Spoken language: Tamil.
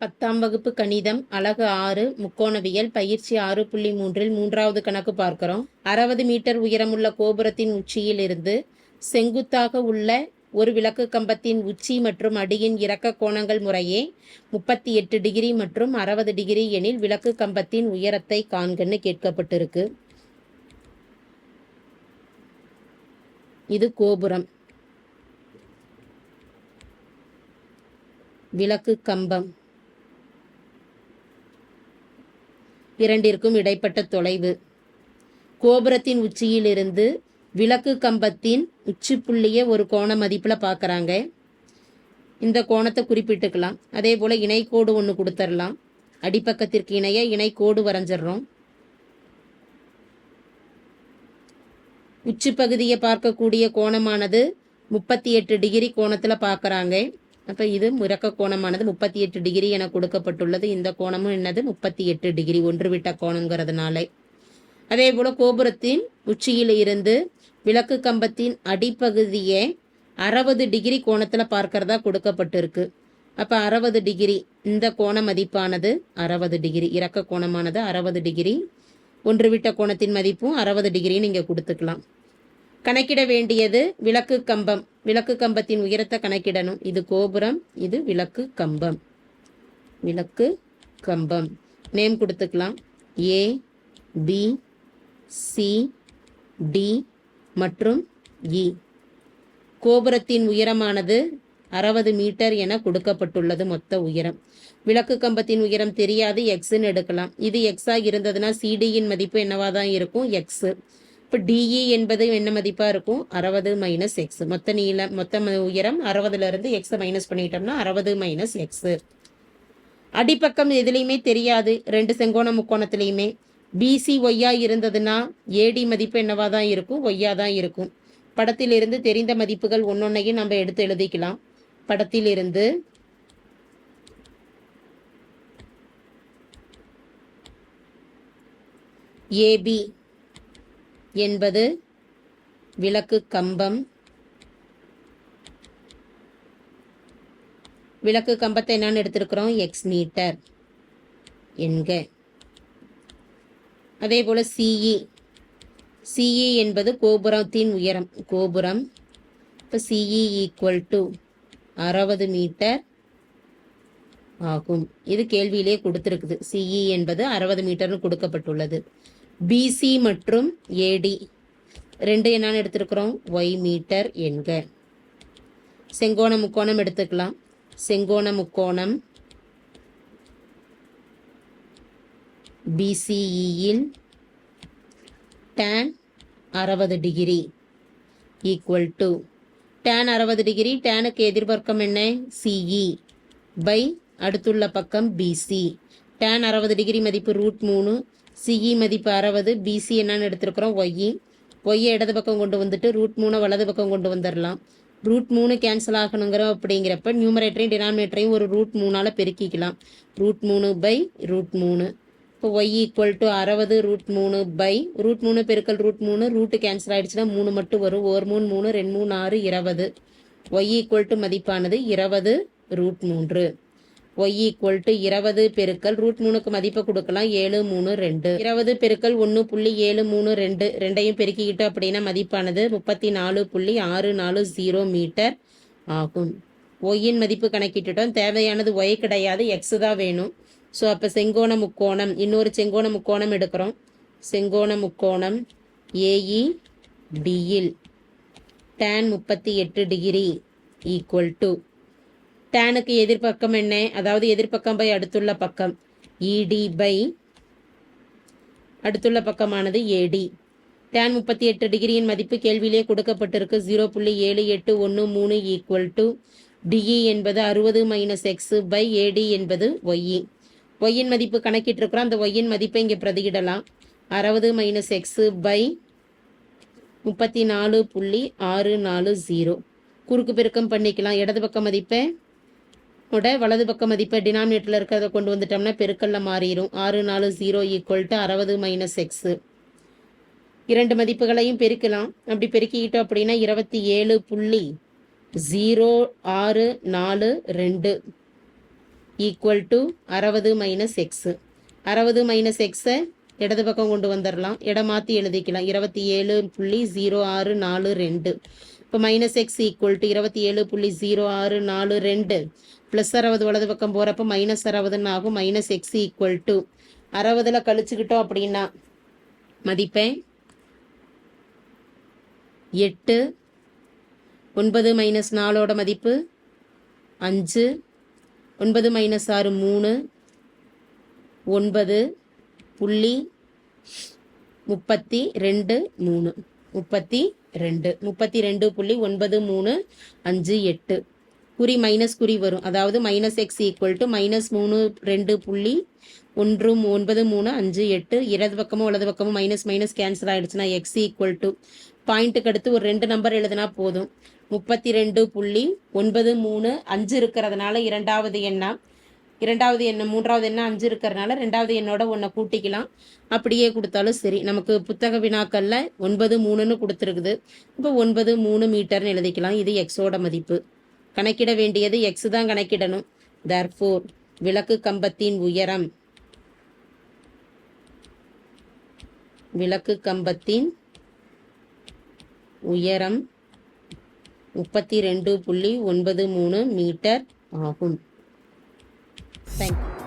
பத்தாம் வகுப்பு கணிதம் அலகு ஆறு முக்கோணவியல் பயிற்சி ஆறு புள்ளி மூன்றில் மூன்றாவது கணக்கு பார்க்கிறோம். அறுபது மீட்டர் உயரமுள்ள கோபுரத்தின் உச்சியில் இருந்து செங்குத்தாக உள்ள ஒரு விளக்கு கம்பத்தின் உச்சி மற்றும் அடியின் இறக்க கோணங்கள் முறையே முப்பத்தி எட்டு டிகிரி மற்றும் அறுபது டிகிரி எனில் விளக்கு கம்பத்தின் உயரத்தை காண்கன்னு கேட்கப்பட்டிருக்கு. இது கோபுரம். விளக்கு கம்பம். இரண்டிற்கும் இடைப்பட்ட தொலைவு. கோபுரத்தின் உச்சியிலிருந்து விளக்கு கம்பத்தின் உச்சி புள்ளியை ஒரு கோண மதிப்பில் பார்க்குறாங்க இந்த கோணத்தை குறிப்பிட்டுக்கலாம். அதே போல் இணைக்கோடு ஒன்று கொடுத்துடலாம் அடிப்பக்கத்திற்கு இணைய இணைக்கோடு வரைஞ்சிடுறோம். உச்சி பகுதியை பார்க்கக்கூடிய கோணமானது முப்பத்தி எட்டு டிகிரி கோணத்தில் பார்க்குறாங்க அப்போ இது முறக்க கோணமானது முப்பத்தி எட்டு டிகிரி என கொடுக்கப்பட்டுள்ளது. இந்த கோணமும் என்னது? முப்பத்தி எட்டு டிகிரி ஒன்று விட்ட கோணங்கிறதுனால அதே போல் கோபுரத்தின் உச்சியில் இருந்து விளக்கு கம்பத்தின் அடிப்பகுதியை அறுபது டிகிரி கோணத்தில் பார்க்கறதா கொடுக்கப்பட்டிருக்கு. அப்போ அறுபது டிகிரி இந்த கோண மதிப்பானது அறுபது டிகிரி இறக்க கோணமானது அறுபது டிகிரி ஒன்று விட்ட கோணத்தின் மதிப்பும் அறுபது டிகிரின்னு இங்கே கொடுத்துக்கலாம். கணக்கிட வேண்டியது விளக்கு கம்பம். விளக்கு கம்பத்தின் உயரத்தை கணக்கிடணும். இது கோபுரம் இது விளக்கு கம்பம். விளக்கு கம்பம். நேம் கொடுத்துக்கலாம். ஏ பி சி டி மற்றும் இ கோபுரத்தின் உயரமானது அறுபது மீட்டர் என கொடுக்கப்பட்டுள்ளது மொத்த உயரம். விளக்கு கம்பத்தின் உயரம் தெரியாது. எக்ஸ்ன்னு எடுக்கலாம். இது எக்ஸாக இருந்ததுன்னா சிடியின் மதிப்பு என்னவா தான் இருக்கும்? எக்ஸு இப்போ டிஇ என்பது என்ன மதிப்பாக இருக்கும்? அறுபது மைனஸ் எக்ஸ் மொத்த நீளம் மொத்த உயரம் அறுபதுலேருந்து எக்ஸை மைனஸ் பண்ணிட்டோம்னா அறுபது மைனஸ் எக்ஸு அடிப்பக்கம் எதுலேயுமே தெரியாது. ரெண்டு செங்கோண முக்கோணத்துலேயுமே. பிசி ஒய்யா இருந்ததுன்னா ஏடி மதிப்பு என்னவா தான் இருக்கும்? ஒய்யா தான் இருக்கும். படத்திலிருந்து தெரிந்த மதிப்புகள் ஒன்னொன்னையும் நம்ம எடுத்து எழுதிக்கலாம். படத்திலிருந்து ஏபி என்பது விளக்கு கம்பம். விளக்கு கம்பத்தை என்னன்னு எடுத்திருக்கிறோம் எக்ஸ் மீட்டர் என்க. அதே போல் சிஇ சிஇ என்பது கோபுரத்தின் உயரம் கோபுரம். இப்போ சிஇ ஈக்குவல் டு அறுபது மீட்டர் ஆகும். இது கேள்வியிலே கொடுத்துருக்குது. சிஇ என்பது அறுபது மீட்டர்னு கொடுக்கப்பட்டுள்ளது. பிசி மற்றும் ஏடி ரெண்டு என்னன்னு எடுத்திருக்கிறோம். ஒய் மீட்டர் என்க. செங்கோண முக்கோணம் எடுத்துக்கலாம். செங்கோண முக்கோணம். பிசிஇயில் டேன் அறுபது டிகிரி ஈக்குவல் டு டேன் அறுபது டிகிரி. டேனுக்கு எதிர்பார்க்கம் என்ன? சிஇ பை அடுத்துள்ள பக்கம் பிசி டேன் அறுபது டிகிரி மதிப்பு ரூட் மூணு. சிஇ மதிப்பு அறுபது பிசி என்னன்னு எடுத்திருக்கிறோம் ஒய்இ ஒய்யை இடது பக்கம் கொண்டு வந்துட்டு ரூட் மூணை வலது பக்கம் கொண்டு வந்துடலாம். ரூட் மூணு கேன்சல் ஆகணுங்கிற அப்படிங்கிறப்ப நியூமரேட்டரையும் டினாமினேட்டரையும் ஒரு ரூட் மூணால் பெருக்கிக்கலாம். ரூட் மூணு பை ரூட் மூணு. இப்போ ஒய் ஈக்குவல் டு அறுபது ரூட் மூணு பை ரூட் மூணு பெருக்கல் ரூட் மூணு ரூட்டு கேன்சல் ஆகிடுச்சுன்னா மூணு மட்டும் வரும். ஒரு மூணு மூணு ரெண்டு மூணு ஆறு இருபது. ஒய் ஈக்குவல் டு மதிப்பானது இருபது ரூட் மூன்று. ஒய் ஈக்குவல் டு இருபது பெருக்கல் ரூட் மூணுக்கு மதிப்பை கொடுக்கலாம். ஏழு மூணு ரெண்டு. இருபது பெருக்கல் ஒன்று புள்ளி ஏழு மூணு ரெண்டு. ரெண்டையும் பெருக்கிக்கிட்டோம் அப்படின்னா மதிப்பானது முப்பத்தி நாலு புள்ளி ஆறு நாலு ஜீரோ மீட்டர் ஆகும். ஒய்யின் மதிப்பு கணக்கிட்டுட்டோம். தேவையானது ஒய் கிடையாது எக்ஸ் தான் வேணும். ஸோ அப்போ செங்கோண முக்கோணம் இன்னொரு செங்கோண முக்கோணம் எடுக்கிறோம். செங்கோண முக்கோணம் ஏஇ டியில் டேன் முப்பத்தி எட்டு டிகிரி ஈக்குவல் டு டேனுக்கு எதிர்பக்கம் என்ன? அதாவது எதிர்பக்கம் பை அடுத்துள்ள பக்கம். இடி பை அடுத்துள்ள பக்கமானது ஏடி டேன் முப்பத்தி எட்டு டிகிரியின் மதிப்பு கேள்வியிலே கொடுக்கப்பட்டிருக்கு. ஜீரோ புள்ளி ஏழு எட்டு ஒன்று மூணு ஈக்குவல் டு டிஇ என்பது அறுபது மைனஸ் எக்ஸ் பை ஏடி என்பது ஒய்இ ஒய்யின் மதிப்பு கணக்கிட்டிருக்கிறோம். அந்த ஒய்யின் மதிப்பை இங்கே பிரதியிடலாம். அறுபது மைனஸ் எக்ஸு பை முப்பத்தி நாலு புள்ளி ஆறு நாலு ஜீரோ குறுக்கு பெருக்கம் பண்ணிக்கலாம். இடது பக்க மதிப்பை உட வலது பக்க மதிப்பை டினாமினேட்டரில் இருக்கிறத கொண்டு வந்துட்டோம்னா பெருக்கல்ல மாறிடும் ஆறு நாலு ஜீரோ ஈக்குவல் டு அறுபது மைனஸ் எக்ஸு இரண்டு மதிப்புகளையும் பெருக்கலாம். அப்படி பெருக்கிக்கிட்டோம் அப்படின்னா இருபத்தி ஏழு புள்ளி ஜீரோ ஆறு நாலு ரெண்டு ஈக்குவல் டு அறுபது மைனஸ் எக்ஸு அறுபது மைனஸ் எக்ஸை இடது பக்கம் கொண்டு வந்துடலாம் இடம் மாற்றி எழுதிக்கலாம். இருபத்தி ஏழு புள்ளி ஜீரோ ஆறு நாலு ரெண்டு. இப்போ மைனஸ் எக்ஸ் ஈக்குவல் டு இருபத்தி ஏழு புள்ளி ஜீரோ ஆறு நாலு ரெண்டு. ப்ளஸ் அறுபது வலது பக்கம் போகிறப்ப மைனஸ் அறுபதுன்னு ஆகும்? மைனஸ் எக்ஸ் ஈக்குவல் டு அறுபதில் கழிச்சுக்கிட்டோம் அப்படின்னா மதிப்பேன். எட்டு. ஒன்பது மைனஸ் நாலோட மதிப்பு அஞ்சு. ஒன்பது மைனஸ் ஆறு மூணு. ஒன்பது புள்ளி முப்பத்தி ரெண்டு மூணு. முப்பத்தி ரெண்டு. முப்பத்தி ரெண்டு புள்ளி ஒன்பது மூணு அஞ்சு எட்டு. குறி மைனஸ் குறி வரும். அதாவது minus X equal to minus மூணு ரெண்டு புள்ளி ஒன்று ஒன்பது மூணு அஞ்சு எட்டு. இடது பக்கமும் வலது பக்கமும் மைனஸ் மைனஸ் கேன்சல் ஆயிடுச்சுன்னா எக்ஸ் ஈக்குவல் டு பாயிண்ட்டுக்கு அடுத்து ஒரு ரெண்டு நம்பர் எழுதினா போதும். முப்பத்தி ரெண்டு புள்ளி ஒன்பது மூணு அஞ்சு இருக்கிறதுனால இரண்டாவது எண்ணா? இரண்டாவது எண்ணம் மூன்றாவது எண்ணம் அஞ்சு இருக்கிறதுனால ரெண்டாவது எண்ணோட ஒன்றை கூட்டிக்கலாம். அப்படியே கொடுத்தாலும் சரி. நமக்கு புத்தக வினாக்கள்ல ஒன்பது மூணுன்னு கொடுத்துருக்குது. இப்போ ஒன்பது மூணு மீட்டர்னு எழுதிக்கலாம். இது எக்ஸோட மதிப்பு. கணக்கிட வேண்டியது எக்ஸ் தான் கணக்கிடணும். தர்ஃபோர் விளக்கு கம்பத்தின் உயரம். விளக்கு கம்பத்தின் உயரம் முப்பத்தி ரெண்டு புள்ளி ஒன்பது மூணு மீட்டர் ஆகும். Thank you.